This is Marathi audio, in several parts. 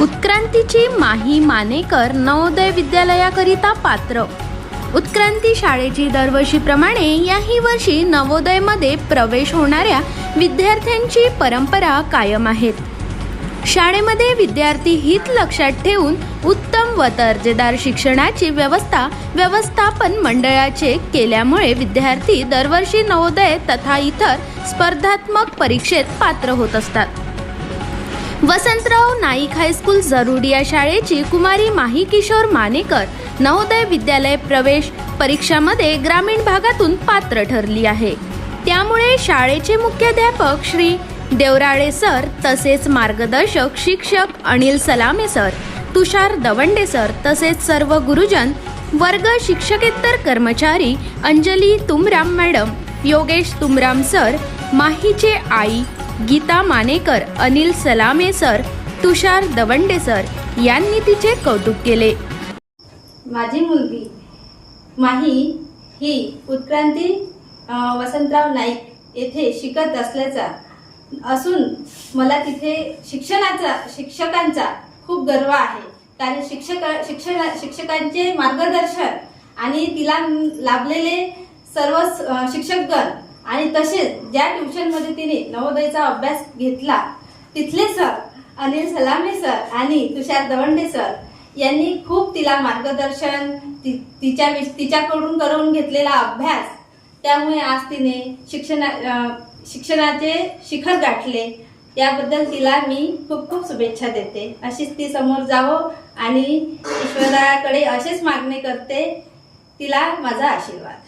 उत्क्रांतीची माही मानेकर नवोदय विद्यालयाकरिता पात्र. उत्क्रांती शाळेची दरवर्षीप्रमाणे याही वर्षी नवोदयमध्ये प्रवेश होणाऱ्या विद्यार्थ्यांची परंपरा कायम आहेत. शाळेमध्ये विद्यार्थी हित लक्षात ठेवून उत्तम व दर्जेदार शिक्षणाची व्यवस्था व्यवस्थापन मंडळाचे केल्यामुळे विद्यार्थी दरवर्षी नवोदय तथा इतर स्पर्धात्मक परीक्षेत पात्र होत असतात. वसंतराव नाईक हायस्कूल जरुड या शाळेची कुमारी माही किशोर मानेकर नवोदय विद्यालय प्रवेश परीक्षामध्ये ग्रामीण भागातून पात्र ठरली आहे. त्यामुळे शाळेचे मुख्याध्यापक श्री देवराळे सर तसेच मार्गदर्शक शिक्षक अनिल सलामे सर तुषार दवंडे सर तसेच सर्व गुरुजन वर्ग शिक्षकेतर कर्मचारी अंजली तुमराम मॅडम योगेश तुमराम सर माहीचे आई गीता मानेकर अनिल सलामे सर तुषार दवंडे सर यांनी तिचे कौतुक केले. माझी मुलगी माही ही उत्क्रांती वसंतराव नाईक येथे शिकत असल्याचा असून मला तिथे शिक्षणाचा शिक्षकांचा खूप गर्व आहे. कारण शिक्षक शिक्षण शिक्षकांचे मार्गदर्शन आणि तिला लाभलेले सर्व शिक्षकगण आणि तसेच ज्या ट्युशनमध्ये तिने नवोदयचा अभ्यास घेतला तिथले सर अनिल सलामे सर आणि तुषार दवंडे सर यांनी खूप तिला मार्गदर्शन ति- तिच्या तिच्याकडून करून घेतलेला अभ्यास. त्यामुळे आज तिने शिक्षणा शिक्षणाचे शिखर गाठले. याबद्दल तिला मी खूप खूप शुभेच्छा देते. अशीच ती समोर जावो आणि ईश्वराकडे असेच मागणी करते. तिला माझा आशीर्वाद.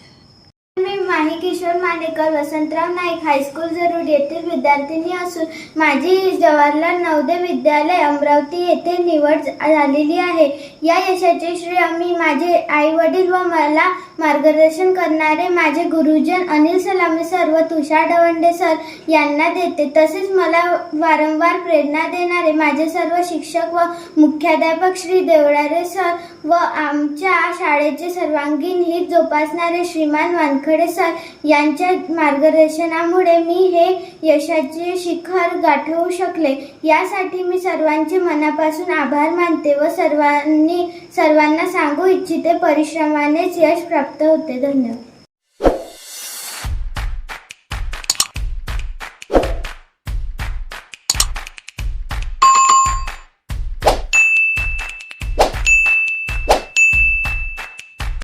मी किशोर मानेकर वसंतराव नाईक हायस्कूल जरूर येथील विद्यार्थिनी असून माझी जवाहरलाल नवोदय विद्यालय अमरावती येथे निवड झालेली आहे. या यशाचे श्रेय मी माझे आई वडील व मला मार्गदर्शन करणारे माझे गुरुजन अनिल सलामी सर व तुषार डवंडे सर यांना देते. तसेच मला वारंवार प्रेरणा देणारे माझे सर्व शिक्षक व मुख्याध्यापक श्री देवळारे सर व आमच्या शाळेचे सर्वांगीण हित जोपासणारे श्रीमान वानखडे सर यांच्या मार्गदर्शनामुळे मी हे यशाचे शिखर गाठवू शकले. यासाठी मी सर्वांचे मनापासून आभार मानते व सर्वांनी सर्वांना सांगू इच्छिते परिश्रमानेच यश प्राप्त होते. धन्यवाद.